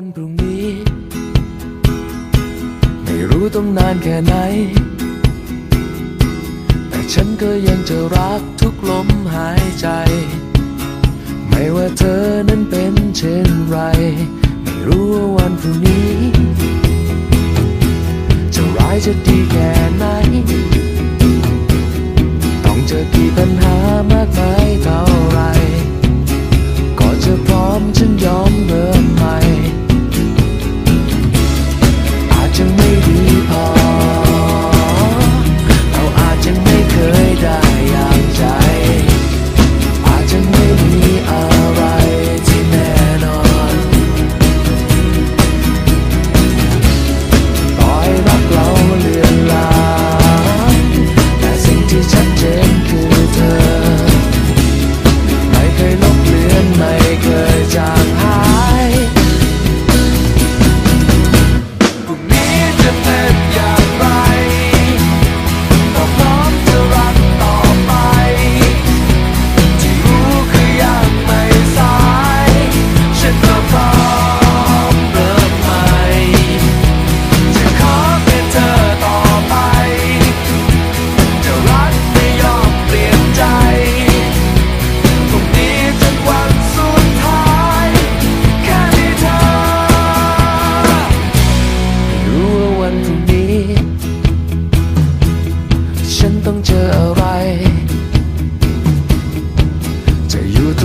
วันพรุ่งนี้ ไม่รู้ต้องนานแค่ไหน แต่ฉันก็ยังจะรักทุกลมหายใจ ไม่ว่าเธอนั้นเป็นเช่นไร ไม่รู้ว่าวันพรุ่งนี้ จะร้ายจะดีแค่ไหน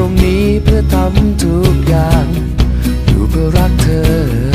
รงนี้เพื่อทำทุกอย่าง อยู่เพื่อรักเธอ